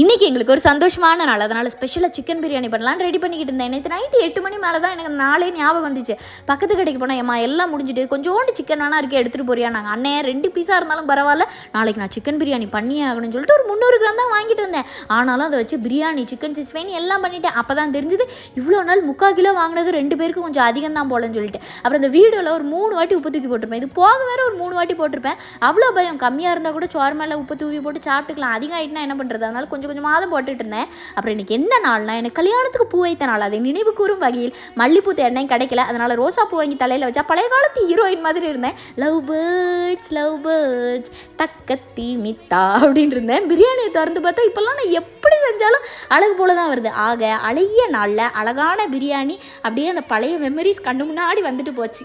இன்னைக்கு எங்களுக்கு ஒரு சந்தோஷமான நாள். அதனால் ஸ்பெஷலாக சிக்கன் பிரியாணி பண்ணலாம்னு ரெடி பண்ணிக்கிட்டு இருந்தேன். நேற்று நைட்டு எட்டு மணி மேலே தான் எனக்கு நாளே ஞாபகம் வந்துச்சு. பக்கத்து கடைக்கு போனேன். ஏமா எல்லாம் முடிஞ்சுட்டு கொஞ்சோண்டு சிக்கன் வேணா இருக்கே எடுத்துகிட்டு போறியா? நாங்கள் அண்ணே ரெண்டு பீஸாக இருந்தாலும் பரவாயில்ல. நாளைக்கு நான் சிக்கன் பிரியாணி பண்ணியே ஆகணும்னு சொல்லிட்டு ஒரு முந்நூறு கிராம் தான் வாங்கிட்டு வந்தேன் ஆனாலும் அதை வச்சு பிரியாணி சிக்கன் சிஸ்வேனி எல்லாம் பண்ணிட்டேன். அப்போ தான் தெரிஞ்சது இவ்வளோ நாள் முக்கால் கிலோ வாங்கினது ரெண்டு பேருக்கு கொஞ்சம் அதிகம் தான் போலன்னு சொல்லிட்டு. அப்புறம் இந்த வீடியோவில் ஒரு மூணு வாட்டி உப்பு தூக்கி போட்டிருப்பேன். இது போக வேற ஒரு மூணு வாட்டி போட்டிருப்பேன். அவ்வளோ பயம். கம்மியாக இருந்தால் கூட சோறு மேலே உப்பு தூவி போட்டு சாப்பிட்டுக்கலாம். அதிகம் ஆகிட்டுனா என்ன பண்ணுறது அதனால் கொஞ்சம் கொஞ்சமாக தான் போட்டுட்டு இருந்தேன். அப்புறம் இன்னைக்கு என்ன நாள்னா எனக்கு கல்யாணத்துக்கு பூ வைத்த நாள். அதை நினைவு கூறும் வகையில் மல்லிப்பூ எண்ணெய் கிடைக்கல. அதனால் ரோசா பூ வாங்கி தலையில் வச்சா பழைய காலத்து ஹீரோயின் மாதிரி இருந்தேன். லவ் பேர்ட்ஸ் லவ் பேர்ட்ஸ் தக்கத்தி மித்தா அப்படின்னு இருந்தேன். பிரியாணியை திறந்து பார்த்தா இப்போல்லாம் நான் எப்படி செஞ்சாலும் அழகு போல தான் வருது. ஆக அழகிய நாளில் அழகான பிரியாணி அப்படியே அந்த பழைய மெமரிஸ் கண்டு முன்னாடி வந்துட்டு போச்சு.